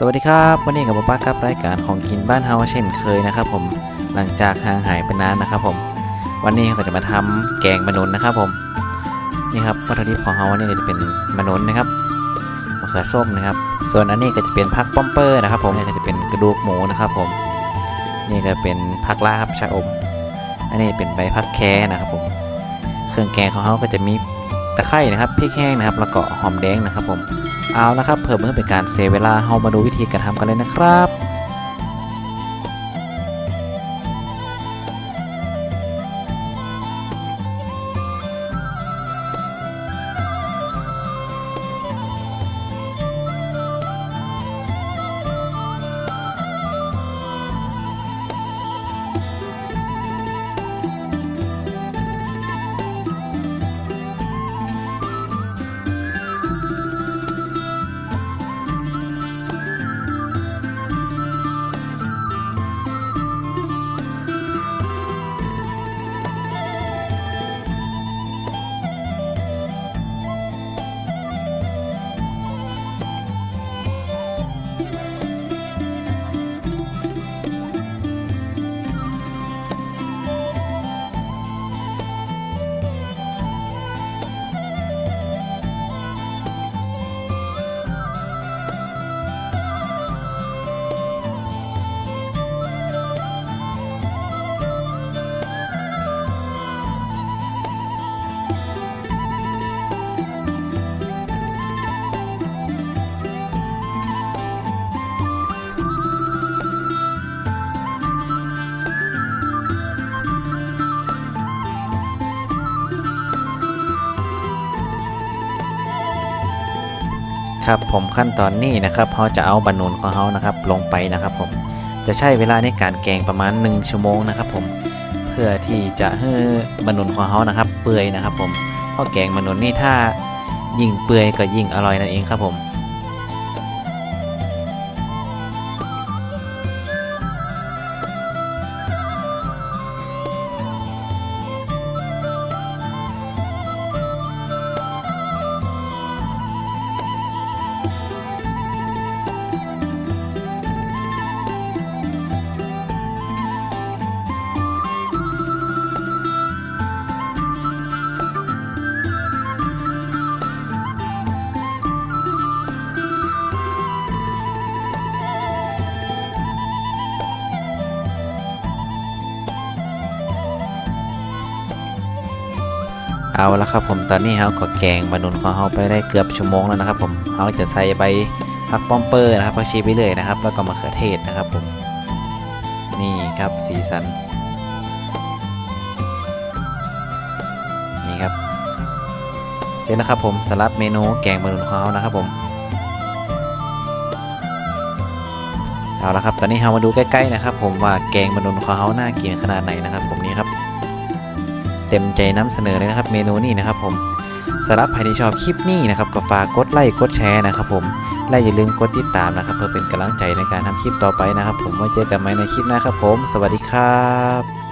สวัสดีครับวันนี้กับป้าครับรายการของกินบ้านเฮาเช่นเคยนะครับ ผมหลังจากห่างหายไปนานนะครับ ผม วันนี้เราจะมาทำแกงมะนุนนะครับ ผมนี่ครับวัตถุดิบของเฮาวันนี้ก็จะเป็นมะนุนนะครับมะเขือส้มนะครับ ส่วนอันนี้ก็จะเป็นผักป้อมเปอร์นะครับ ผมนี่ก็จะเป็นกระดูกหมูนะครับ ผม นี่ก็เป็นผักลาบชะอม อันนี้เป็นใบผักแคนะครับ ผม เครื่องแกงของเฮาก็จะมี ตะไคร่นะครับพริกแห้งนะครับแล้วก็หอมแดงนะครับผมเอาละครับเพิ่มเพื่อเป็นการเซเวลาเรามาดูวิธีการทำกันเลยนะครับ ครับผมขั้นตอนนี้นะครับเขาจะเอาบรรนุนของเขานะครับลงไปนะครับผมจะใช้เวลาในการแกงประมาณ 1 ชั่วโมงนะครับผมเพื่อที่จะให้บรรนุนของเขานะครับ เปื่อยนะครับ ผมเพราะแกงบรรนุนนี่ถ้ายิ่งเปื่อยก็ยิ่งอร่อยนั่นเองครับผม เอาละครับผมตอนนี้เราก็แกงบรรนุนของเราไปได้เกือบชั่วโมงแล้วนะครับ ผมเราจะใส่ใบผักป้อมเปอร์นะครับผักชีไปเลยนะครับ แล้วก็มะเขือเทศนะครับผมนี่ครับสีสันนี่ครับเสร็จแล้วครับผมสำหรับเมนูแกงบรรนุนของเรานะครับผมเอาละครับตอนนี้เรามาดูใกล้ๆนะครับ ผมว่าแกงบรรนุนของเราน่ากินขนาดไหนนะครับ ผมนี่ครับ เต็มใจนำเสนอเลยนะครับ เมนูนี้นะครับผมสำหรับใครที่ชอบคลิปนี้นะครับก็ฝากกดไลค์กดแชร์นะครับผมและอย่าลืมกดติดตามนะครับ เพื่อเป็นกำลังใจในการทำคลิปต่อไปนะครับ ผมไว้เจอกันใหม่ในคลิปหน้าครับผม สวัสดีครับ